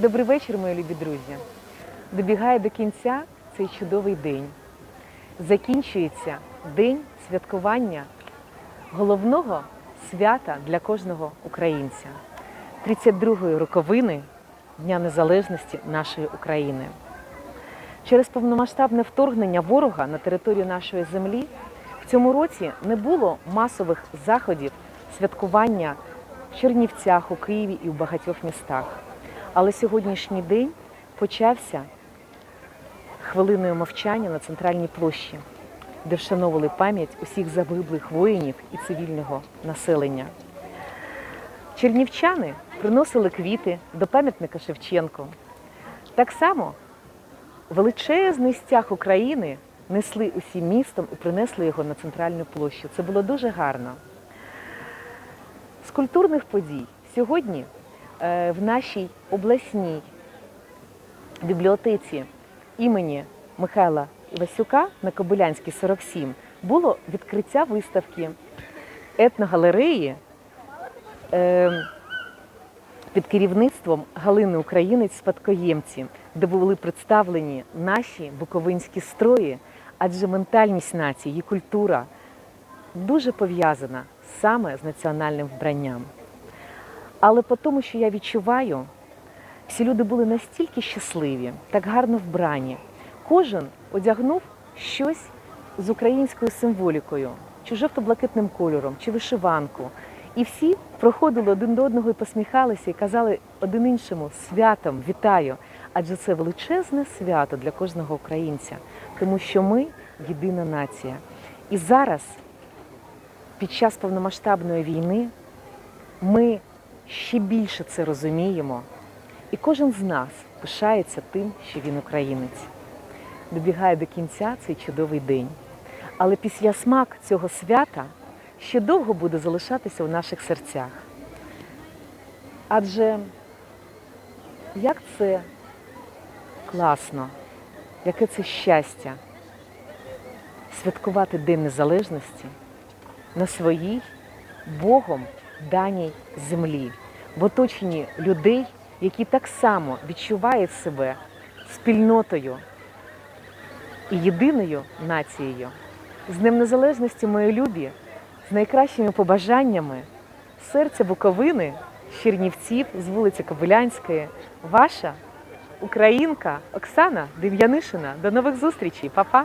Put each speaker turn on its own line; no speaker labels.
Добрий вечір, мої любі друзі. Добігає до кінця цей чудовий день. Закінчується день святкування головного свята для кожного українця 32-ї роковини Дня Незалежності нашої України. Через повномасштабне вторгнення ворога на територію нашої землі в цьому році не було масових заходів святкування в Чернівцях, у Києві і в багатьох містах. Але сьогоднішній день почався хвилиною мовчання на центральній площі, де вшановували пам'ять усіх загиблих воїнів і цивільного населення. Чернівчани приносили квіти до пам'ятника Шевченку. Так само величезний стяг України несли усім містом і принесли його на центральну площу. Це було дуже гарно. З культурних подій сьогодні в нашій обласній бібліотеці імені Михайла Івасюка на Кобилянській 47 було відкриття виставки етногалереї е, під керівництвом Галини Українець спадкоємці, де були представлені наші буковинські строї, адже ментальність нації, її культура дуже пов'язана саме з національним вбранням. Але по тому, що я відчуваю, всі люди були настільки щасливі, так гарно вбрані. Кожен одягнув щось з українською символікою, чи жовто-блакитним кольором, чи вишиванку. І всі проходили один до одного і посміхалися, і казали один іншому святом, вітаю. Адже це величезне свято для кожного українця, тому що ми єдина нація. І зараз, під час повномасштабної війни, ми ще більше це розуміємо, і кожен з нас пишається тим, що він українець. Добігає до кінця цей чудовий день. Але після смак цього свята ще довго буде залишатися у наших серцях. Адже як це класно, яке це щастя святкувати День Незалежності на своїй Богом даній землі, в оточенні людей, які так само відчувають себе спільнотою і єдиною нацією. З Днем Незалежності, мої любі, з найкращими побажаннями серця Буковини, Чернівців, з вулиці Кобилянської, ваша українка Оксана Дем'янишина. До нових зустрічей, Па-па!